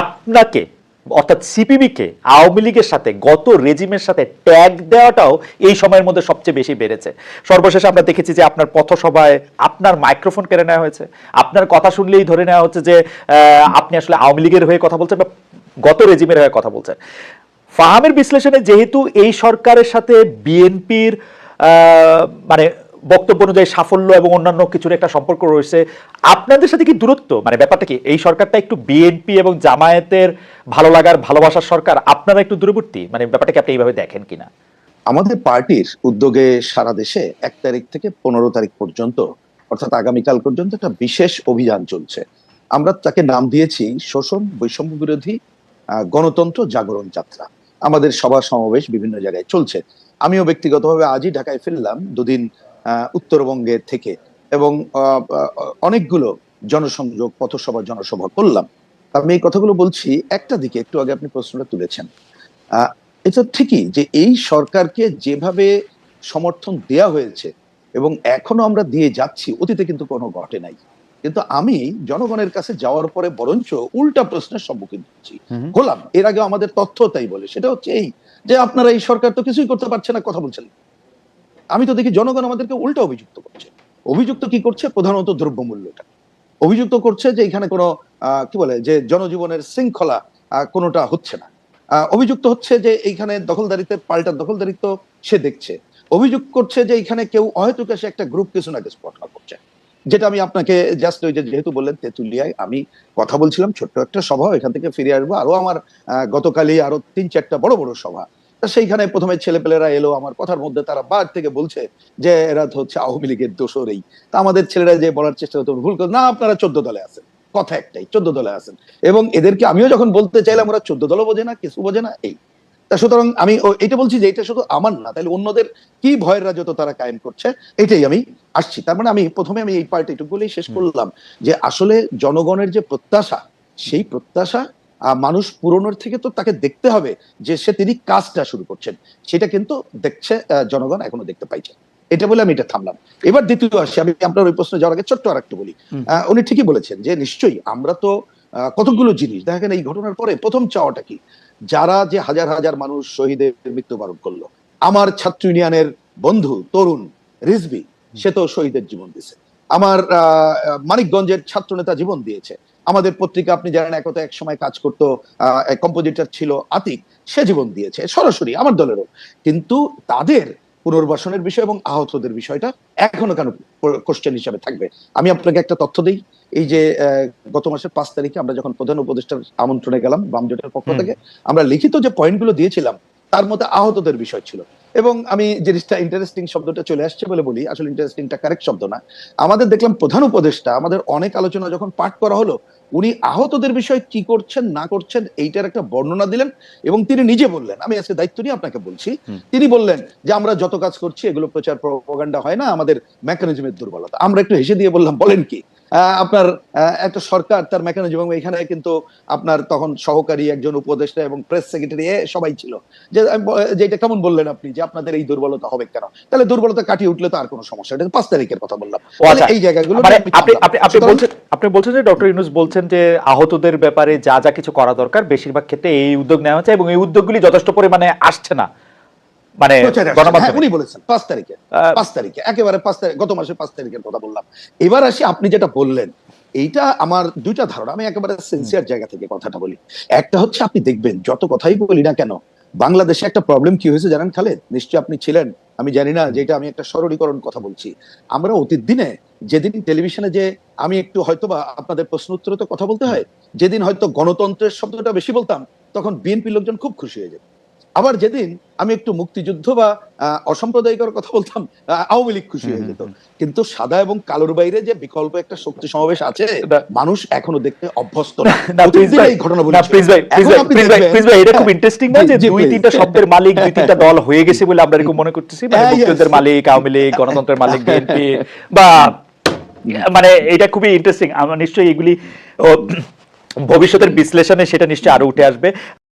আপনাকে, অর্থাৎ সিপিবিকে, আওয়ামী লীগের সাথে, গত রেজিমের সাথে ট্যাগ দেওয়াটাও এই সময়ের মধ্যে সবচেয়ে বেশি বেড়েছে। সর্বশেষে আমরা দেখেছি যে আপনার পথসভায় আপনার মাইক্রোফোন কেড়ে নেওয়া হয়েছে। আপনার কথা শুনলেই ধরে নেওয়া হচ্ছে যে আপনি আসলে আওয়ামী লীগের হয়ে কথা বলছেন বা গত রেজিমের হয়ে কথা বলছেন। ফাহামের বিশ্লেষণে যেহেতু এই সরকারের সাথে বিএনপির মানে বক্তব্য অনুযায়ী সাফল্য এবং অন্যান্য কিছুর একটা সম্পর্ক রয়েছে। আপনাদের সাথে কি দূরত্ব? মানে ব্যাপারটা কি, এই সরকারটা একটু বিএনপি এবং জামায়াতের ভালো লাগার, ভালোবাসার সরকার, আপনারা একটু দূরবর্তী? মানে ব্যাপারটা কি আপনি এইভাবে দেখেন কিনা? আমাদের পার্টির উদ্যোগে সারা দেশে এক তারিখ থেকে পনেরো তারিখ পর্যন্ত, অর্থাৎ আগামীকাল পর্যন্ত একটা বিশেষ অভিযান চলছে। আমরা তাকে নাম দিয়েছি শোষণ, বৈষম্য বিরোধী গণতন্ত্র জাগরণ যাত্রা। আমাদের সভা সমাবেশ বিভিন্ন জায়গায় চলছে। আমিও ব্যক্তিগতভাবে আজই ঢাকায় ফিরলাম, দুদিন উত্তরবঙ্গে থেকে এবং অনেকগুলো জনসংযোগ পথসভা জনসভা করলাম। আমি এই কথাগুলো বলছি একটা দিকে একটু আগে আপনি প্রশ্নটা তুলেছেন। আহ, এটা ঠিকই যে এই সরকারকে যেভাবে সমর্থন দেয়া হয়েছে এবং এখনও আমরা দিয়ে যাচ্ছি অতীতে কিন্তু কোনো ঘটে নাই। কিন্তু আমি জনগণের কাছে যাওয়ার পরে বরঞ্চ উল্টা প্রশ্নের সম্মুখীন হচ্ছি। হলাম এর আগে আমাদের তথ্য তাই বলে সেটা হচ্ছে এই যে আপনারা এই সরকার তো কিছুই করতে পারছে না কথা বলছেন। আমি তো দেখি জনগণ আমাদেরকে উল্টা অভিযুক্ত করছে। অভিযুক্ত কি করছে? প্রধানত দ্রব্যমূল্যটা অভিযুক্ত করছে যে এখানে কোনো কি বলে, যে জনজীবনের শৃঙ্খলা কোনোটা হচ্ছে না। অভিযুক্ত হচ্ছে যে এইখানে দখলদারিতে, পাল্টা দখলদারিত্ব সে দেখছে। অভিযোগ করছে যে এখানে কেউ অহেতুক এসে একটা গ্রুপ কিছু নাকি স্পট করছে। যেটা আমি আপনাকে জাস্ট ওই যেহেতু বললেন, তেঁতুলিয়ায় আমি কথা বলছিলাম, ছোট্ট একটা সভা, এখান থেকে ফিরে আসব। আরও আমার গতকালই আরও তিন চারটা বড় বড় সভা। সেইখানে প্রথমে ছেলেপেলেরা এলো আমার কথার মধ্যে তারা বার থেকে বলছে যে এরা তো হচ্ছে আওয়ামী লীগের দোষরেই তা আমাদের ছেলেরা যে বলার চেষ্টা করতো ভুল করে না আপনারা চোদ্দ দলে আছেন। কথা একটাই চোদ্দ দলে আছেন। এবং এদেরকে আমিও যখন বলতে চাইলাম ওরা চোদ্দ দলও বোঝে না কিছু বোঝে না এই। তা সুতরাং আমি এটা বলছি যে এটা শুধু আমার না তাহলে অন্যদের কি ভয়ের রাজত্ব তারা কায়েম করছে এটাই আমি আসছি। তার মানে আমি প্রথমে আমি এই পার্ট এটুকু বলেই শেষ করলাম যে আসলে জনগণের যে প্রত্যাশা সেই প্রত্যাশা মানুষ পুরনোর থেকে তো তাকে দেখতে হবে যে সে তিনি কাজটা শুরু করছেন। সেটা কিন্তু দেখছে জনগণ এখনও দেখতে পাইছে। এটা বলে আমি এটা থামলাম। এবার দ্বিতীয় আসি আমি আপনার ওই প্রশ্নে যাওয়ার আগে ছোট্ট আর একটু বলি আহ, উনি ঠিকই বলেছেন যে নিশ্চয়ই আমরা তো কতগুলো জিনিস দেখা দেখেন এই ঘটনার পরে প্রথম চাওয়াটা কি? যারা যে হাজার হাজার মানুষ শহীদের মৃত্যুবরণ করল। আমার ছাত্র ইউনিয়নের বন্ধু তরুণ রিজবি সে তো শহীদের জীবন দিয়েছে। আমার আহ, মানিকগঞ্জের ছাত্র নেতা জীবন দিয়েছে। আমাদের পত্রিকা আপনি জানেন একত এক সময় কাজ করতো কম্পোজিটর ছিল আতিক সে জীবন দিয়েছে সরাসরি আমার দলেরও। কিন্তু তাদের পুনর্বাসনের বিষয় এবং আহতদের বিষয়টা এখনও কেন কোশ্চেন হিসাবে থাকবে? আমি আপনাকে একটা তথ্য দিই। এই যে আহ, গত মাসের পাঁচ তারিখে আমরা যখন প্রধান উপদেষ্টার আমন্ত্রণে গেলাম বাম জোটের পক্ষ থেকে আমরা লিখিত যে পয়েন্টগুলো দিয়েছিলাম তার মধ্যে আহতদের বিষয় ছিল। এবং আমি জিনিসটা ইন্টারেস্টিং শব্দটা চলে আসছে বলে বলি আসলে ইন্টারেস্টিংটা কারেক্ট শব্দ না। আমাদের দেখলাম প্রধান উপদেষ্টা আমাদের অনেক আলোচনা যখন পাঠ করা হলো উনি আহতদের বিষয়ে কি করছেন না করছেন এইটার একটা বর্ণনা দিলেন এবং তিনি নিজে বললেন। আমি আজকে দায়িত্ব নিয়ে আপনাকে বলছি। তিনি বললেন যে আমরা যত কাজ করছি এগুলো প্রচার প্রপাগান্ডা হয় না আমাদের মেকানিজমের দুর্বলতা। আমরা একটু হেসে দিয়ে বললাম বলেন কি? আপনার একটা সরকার তার মেকানিজম এখানে কিন্তু আপনার তখন সহকারী একজন উপদেষ্টা এবং প্রেস সেক্রেটারি সবাই ছিল। যে আমি ব- যে এটা কেমন বললেন আপনি যে আপনাদের এই দুর্বলতা হবে কেন? তাহলে দুর্বলতা কাটিয়ে উঠলে তো আর কোনো সমস্যা এটা পাঁচ তারিখের কথা বললাম। আচ্ছা। এই জায়গাগুলো মানে আপনি আপনি আপনি বলছেন আপনি বলছেন যে ডক্টর ইউনুস বলছেন যে আহতদের ব্যাপারে যা যা কিছু করা দরকার বেশিরভাগ ক্ষেত্রে এই উদ্যোগ নেওয়া হচ্ছে এবং এই উদ্যোগগুলি যথেষ্ট পরিমাণে আসছে না। মানে। হ্যাঁ, উনি বলেছেন পাঁচ তারিখে পাঁচ তারিখে একেবারে পাঁচ তারিখ গত মাসের পাঁচ তারিখের কথা বললাম। এবার আসি আপনি যেটা বললেন এইটা আমার দুইটা ধারণা আমি একেবারে সিনসিয়ার জায়গা থেকে কথাটা বলি। একটা হচ্ছে আপনি দেখবেন যত কথাই বলি না কেন বাংলাদেশে একটা প্রবলেম কি হয়েছে জানেন খালেদ? নিশ্চয়ই আপনি ছিলেন আমি জানি না যেটা আমি একটা সরলীকরণ কথা বলছি। আমরা অতীত দিনে যেদিন টেলিভিশনে যে আমি একটু হয়তোবা আপনাদের প্রশ্ন উত্তরে তো কথা বলতে হয় যেদিন হয়তো গণতন্ত্রের শব্দটা বেশি বলতাম তখন বিএনপি লোকজন খুব খুশি হয়ে যেত। আবার যেদিন আমি একটু মুক্তিযুদ্ধ বা অসাম্প্রদায়িকর কথা বলতাম আওয়ামী লীগ খুশি হয়ে যেত। কিন্তু সাদা এবং কালোর বাইরে যে বিকল্প একটা শক্তি সমাবেশ আছে মানুষ এখনও দেখতে অভ্যস্ত না। এই ঘটনা ভাই এটা খুব ইন্টারেস্টিং না যে দুই তিনটা শব্দের মালিক দুই তিনটা দল হয়ে গেছে বলে আমরা এরকম মনে করতেছি? মানে হ্যাঁ. মুক্তিযুদ্ধের মালিক আওয়ামী লীগ গণতন্ত্রের মালিক বিএনপি বা মানে এটা খুবই ইন্টারেস্টিং আমরা নিশ্চয়ই এগুলি ভবিষ্যতের বিশ্লেষণে সেটা নিশ্চয়ই আরও উঠে আসবে।